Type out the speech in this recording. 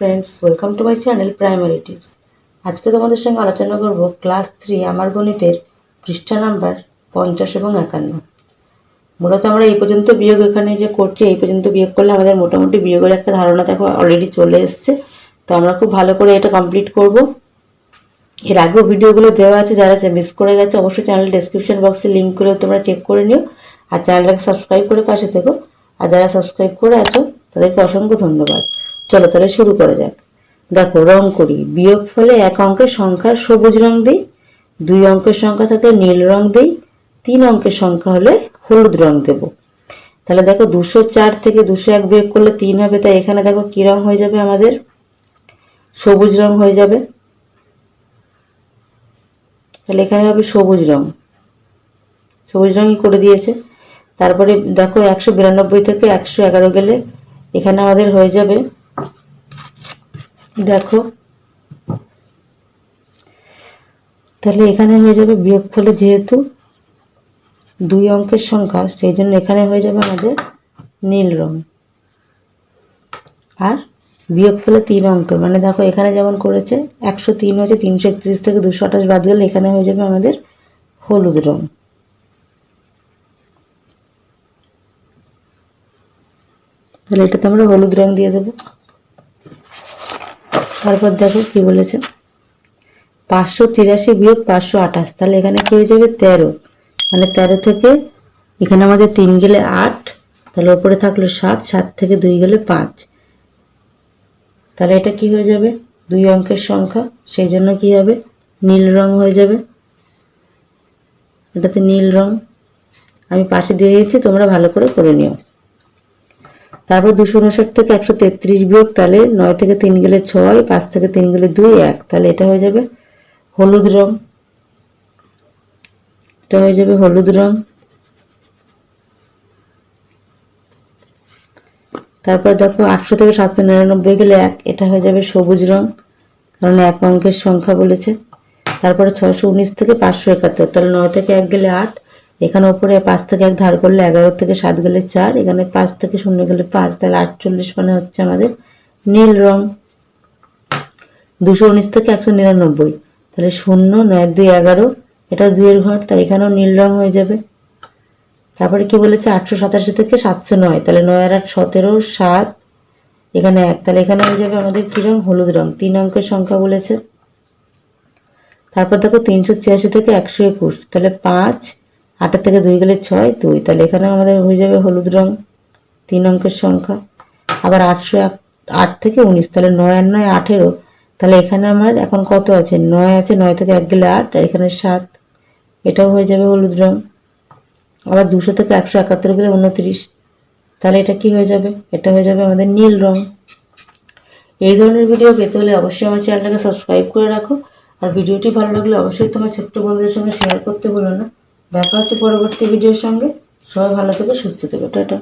Friends welcome to my channel primary tips আজকে তোমাদের সঙ্গে আলোচনা করব ক্লাস থ্রি আমার গণিতের পৃষ্ঠা নাম্বার পঞ্চাশ এবং একান্ন। মূলত আমরা এই পর্যন্ত বিয়োগ এখানে যে করছি, এই পর্যন্ত বিয়োগ করলে আমাদের মোটামুটি বিয়োগের একটা ধারণা দেখো অলরেডি চলে এসছে। তো আমরা খুব ভালো করে এটা কমপ্লিট করব। এর আগেও ভিডিওগুলো দেওয়া আছে, যারা মিস করে গেছে, অবশ্যই চ্যানেল ডেসক্রিপশন বক্সে লিঙ্ক করে তোমরা চেক করে নিও। আর চ্যানেলটাকে সাবস্ক্রাইব করে পাশে থেকো। আর যারা সাবস্ক্রাইব করে আছো, তাদেরকে অসংখ্য ধন্যবাদ। চলো তাহলে শুরু করা যাক। দেখো, রং করি। বিয়োগ ফলে এক অঙ্কের সংখ্যার সবুজ রং দিই, দুই অঙ্কের সংখ্যা থাকলে নীল রং দিই, তিন অঙ্কের সংখ্যা হলে হলুদ রং দেব। তাহলে দেখো, দুশো চার থেকে দুশো এক বিয়োগ করলে তিন হবে, তাই এখানে দেখো কি রং হয়ে যাবে আমাদের? সবুজ রং হয়ে যাবে। তাহলে এখানে হবে সবুজ রং। সবুজ রঙই করে দিয়েছে। তারপরে দেখো, একশো বিরানব্বই থেকে একশো এগারো গেলে এখানে আমাদের হয়ে যাবে দেখো। তাহলে এখানে হয়ে যাবে বিয়োগ ফলে যেহেতু দুই অঙ্কের সংখ্যা সেই জন্য এখানে হয়ে যাবে আমাদের নীল রং। আর বিয়োগ ফলে তিন অঙ্কের মানে দেখো এখানে যেমন করেছে, একশো তিন হয়েছে তিনশো একত্রিশ থেকে দুশো আঠাশ বাদ গেলে এখানে হয়ে যাবে আমাদের হলুদ রং। তাহলে এটাতে আমরা হলুদ রং দিয়ে দেবো। তারপর দেখো কি বলেছে? পাঁচশো তিরাশি বিয়োগ পাঁচশো আঠাশ। তাহলে এখানে কি হয়ে যাবে? তেরো। মানে তেরো থেকে এখানে আমাদের তিন গেলে আট, তাহলে ওপরে থাকল সাত সাত থেকে দুই গেলে পাঁচ। তাহলে এটা কি হয়ে যাবে? দুই অঙ্কের সংখ্যা, সেই জন্য কি হবে? নীল রং হয়ে যাবে। এটাতে নীল রং। আমি পাশে দিয়ে দিয়েছি তোমরা ভালো করে করে নিও। তারপর দুশো উনষাট থেকে একশো তেত্রিশ বিয়োগ তাহলে নয় থেকে তিন গেলে ছয়, পাঁচ থেকে তিন গেলে দুই, এক। তাহলে এটা হয়ে যাবে হলুদ রং। এটা হয়ে যাবে হলুদ রং। তারপর দেখো আটশো থেকে সাতশো নিরানব্বই গেলে এক, এটা হয়ে যাবে সবুজ রং, কারণ এক অঙ্কের সংখ্যা বলেছে। তারপরে ছশো উনিশ থেকে পাঁচশো একাত্তর, তাহলে নয় থেকে এক গেলে আট এখানে ওপরে পাঁচ থেকে এক ধার করলে এগারো থেকে সাত গেলে চার, এখানে পাঁচ থেকে শূন্য গেলে পাঁচ, তাহলে আটচল্লিশ মানে হচ্ছে আমাদের নীল রং। দুশো উনিশ থেকে একশো নিরানব্বই, তাহলে শূন্য, নয়, দুই, এগারো এটা দুইয়ের ঘর, তাই এখানেও নীল রং হয়ে যাবে। তারপরে কি বলেছে? আটশো সাতাশি থেকে সাতশো নয়, তাহলে নয় আর আট, সতেরো, সাত, এখানে এক, তাহলে এখানে হয়ে যাবে আমাদের কী রং? হলুদ রং, তিন অঙ্কের সংখ্যা বলেছে। তারপর দেখো তিনশো ছিয়াশি থেকে একশো একুশ, তাহলে পাঁচ আটের থেকে দুই গেলে ছয়, দুই। তাহলে এখানে আমাদের হয়ে যাবে হলুদ রং, তিন অঙ্কের সংখ্যা। আবার আটশো এক, আট থেকে উনিশ, তাহলে নয় আর নয় আঠেরো। তাহলে এখানে আমার এখন কত আছে? নয় আছে, নয় থেকে এক গেলে আট, আর এখানে সাত। এটাও হয়ে যাবে হলুদ রং। আবার দুশো থেকে একশো একাত্তর গেলে উনত্রিশ। তাহলে এটা কি হয়ে যাবে? এটা হয়ে যাবে আমাদের নীল রং। এই ধরনের ভিডিও পেতে হলে অবশ্যই আমার চ্যানেলটাকে সাবস্ক্রাইব করে রাখো। আর ভিডিওটি ভালো লাগলে অবশ্যই তোমার ছোট্ট বন্ধুদের সঙ্গে শেয়ার করতে ভুলো না। দেখা হচ্ছে পরবর্তী ভিডিওর সঙ্গে। সবাই ভালো থেকো সুস্থ থেকো। টাটা।